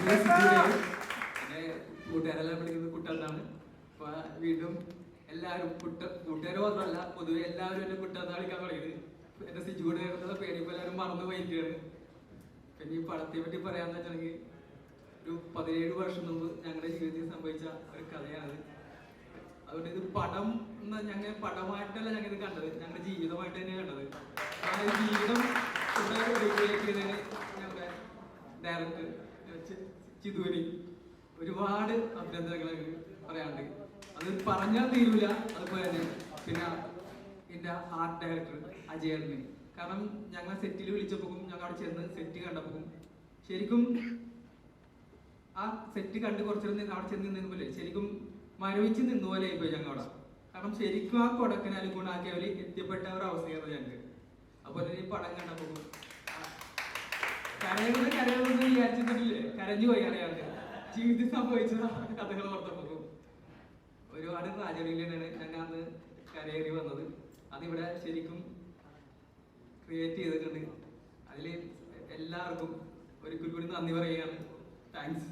എന്നെ കൂട്ടുകാരെല്ലാം വിളിക്കുന്നത് കുട്ടെന്നാണ് അപ്പൊ വീണ്ടും എല്ലാവരും കുട്ട കൂട്ടുകാർ മാത്രമല്ല പൊതുവെ എല്ലാവരും എന്നെ കുട്ടെന്നാ വിളിക്കാൻ തുടങ്ങിയത്. എന്റെ സിജുകൂടെ എന്നുള്ള പേര് ഇപ്പൊ എല്ലാവരും മറന്നു പോയിരിക്കുകയാണ്. പിന്നെ ഈ പടത്തെ പറ്റി പറയാന്ന് വെച്ചിട്ടുണ്ടെങ്കിൽ ഒരു പതിനേഴ് വർഷം മുമ്പ് ഞങ്ങളുടെ ജീവിതത്തിൽ സംഭവിച്ച ഒരു കഥയാണ് അതുകൊണ്ട് ഇത് പടം ഞങ്ങൾ പടമായിട്ടല്ല ഞങ്ങൾ ഇത് കണ്ടത്. ഞങ്ങളുടെ ജീവിതമായിട്ട് തന്നെ കണ്ടത്. ആ ജീവിതം ഇവിടെ ഡയറക്ടർ ചിതുവിന് ഒരുപാട് അഭിനന്ദനങ്ങൾ പറയാനുണ്ട്. അത് പറഞ്ഞാൽ തീരൂല അതുപോലെ തന്നെ പിന്നെ എന്റെ ആർട്ട് ഡയറക്ടർ അജയൻ കാരണം ഞങ്ങളെ സെറ്റിൽ വിളിച്ചപ്പോഴും ഞങ്ങൾ അവിടെ ചെന്ന് സെറ്റ് കണ്ടപ്പോൾ ശരിക്കും ആ സെറ്റ് കണ്ട് കുറച്ചു നേരം അവിടെ ചെന്ന് നിന്നപോലെ ശരിക്കും മരവിച്ച് നിന്ന പോലെ ആയിപ്പോയി ഞങ്ങൾ അവിടെ കാരണം ശരിക്കും ആ കൊടക്കനാൽ ഗുണാക്കിയവർ എത്തിപ്പെട്ട ഒരു അവസ്ഥയായിരുന്നു ഞങ്ങൾക്ക്. അതുപോലെ ഈ പടം കണ്ടപ്പോൾ കരയുന്നത് കരയുന്നത് കരഞ്ഞു പോയി അയാൾക്ക് ജീവിതത്തിൽ സംഭവിച്ച കഥകൾ ഓർത്തപ്പോൾ ഒരുപാട് ട്രാജഡിയിലാണ് ഞങ്ങൾ അന്ന് കരയേറി വന്നത്. അതിവിടെ ശരിക്കും ക്രിയേറ്റ് ചെയ്തിട്ടുണ്ട്. അതിൽ എല്ലാവർക്കും ഒരിക്കൽ കൂടി നന്ദി പറയുകയാണ്. താങ്ക്സ്